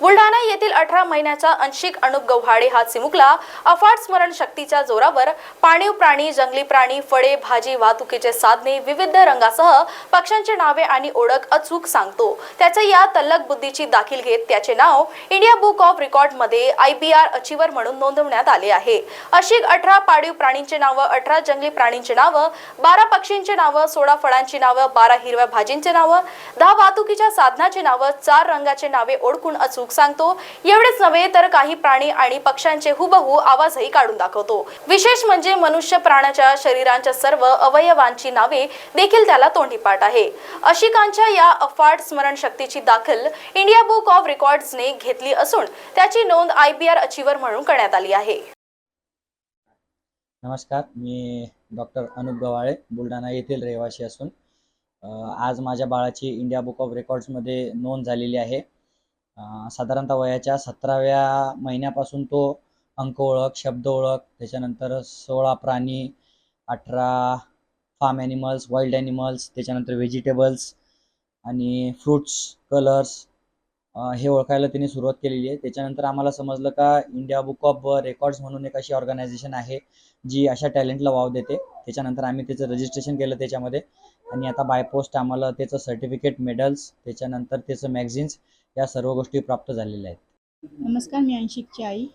बुलढाणा येथील अठरा महिन्याचा अंशिक अणुप गव्हाडे हा चिमुकला अफाट स्मरण शक्तीच्या जोरावर पाणीव प्राणी जंगली प्राणी फळे भाजी वाहतुकीचे साधने विविध रंगासह पक्ष्यांची नावे आणि ओळख अचूक सांगतो. त्याच्या या तल्लक बुद्धीची दाखील घेत त्याचे नाव इंडिया बुक ऑफ रेकॉर्डमध्ये आय बी आर अचिवर म्हणून नोंदवण्यात आले आहे. अशी अठरा पाळीव प्राणींचे नावं अठरा जंगली प्राणींची नावं बारा पक्षींची नावं सोळा फळांची नावं बारा हिरव्या भाजींची नावं दहा वाहतुकीच्या साधनाची नावं चार रंगाचे नावे ओळखून अचूक सांगतो. एवढेच नव्हे तर काही प्राणी आणि पक्ष्यांचे हुबहू आवाजही काढून दाखवतो. विशेष म्हणजे मनुष्य प्राण्याच्या शरीरांच्या सर्व अवयवांची नावे देखील त्याला तोंडीपाठ आहे. अशिकांच्या या अफाट स्मरणशक्तीची दाखल इंडिया बुक ऑफ रेकॉर्ड्सने घेतली असून त्याची नोंद आय बी आर अचिवर म्हणून करण्यात आली आहे. नमस्कार मी डॉक्टर अनुप गवाळे बुलढाणा येथील रहिवासी असून आज माझ्या बाळाची इंडिया बुक ऑफ रेकॉर्ड्समध्ये नोंद झालेली आहे. साधारणतः वयाच्या सतराव्या महिन्यापासून तो अंक ओळख शब्द ओळख त्याच्यानंतर सोळा प्राणी अठरा फार्म ॲनिमल्स वाईल्ड ॲनिमल्स त्याच्यानंतर व्हेजिटेबल्स आणि फ्रुट्स कलर्स हे ओळखायला त्यांनी सुरुवात केलेली आहे. त्याच्यानंतर आम्हाला समजलं का इंडिया बुक ऑफ रेकॉर्ड्स म्हणून एक अशी ऑर्गनायझेशन आहे जी अशा टॅलेंटला वाव देते. त्याच्यानंतर आम्ही त्याचं रजिस्ट्रेशन केलं त्याच्यामध्ये. आणि आता बाय पोस्ट आम्हाला त्याचं सर्टिफिकेट मेडल्स त्याच्यानंतर त्याचं मॅगझिन्स या सर्व गोष्टी प्राप्त झालेल्या आहेत. नमस्कार मी अंशिकची आई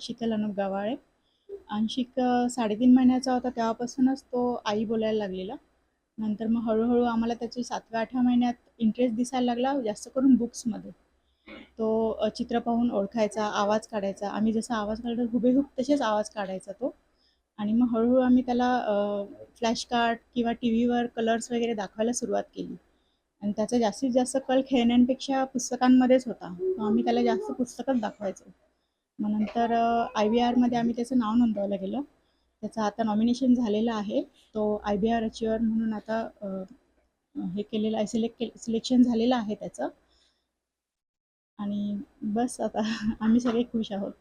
शीतल अनुप गवाळे. अंशिक साडेतीन महिन्याचा होता तेव्हापासूनच तो आई बोलायला लागलेला. नंतर मग हळूहळू आम्हाला त्याची सातव्या आठव्या महिन्यात इंटरेस्ट दिसायला लागला जास्त करून बुक्समध्ये तो चित्र पाहून ओळखायचा आवाज काढायचा. आम्ही जसा आवाज काढतो हुबेहूब तसेच आवाज काढायचा तो. आणि मग हळूहळू आम्ही त्याला फ्लॅश कार्ड किंवा टी व्हीवर कलर्स वगैरे दाखवायला सुरुवात केली. आणि त्याचा जास्तीत जास्त कल खेळण्यांपेक्षा पुस्तकांमध्येच होता. तो आम्ही त्याला जास्त पुस्तकच दाखवायचो. मग नंतर आय बी आरमध्ये आम्ही त्याचं नाव नोंदवलं गेलं. त्याचं आता नॉमिनेशन झालेलं आहे. तो आय बी आर अचिवर म्हणून आता हे केलेलं आहे सिलेक्ट के सिलेक्शन झालेलं आहे त्याचं. आणि बस आता आम्ही सगळे खुश आहोत.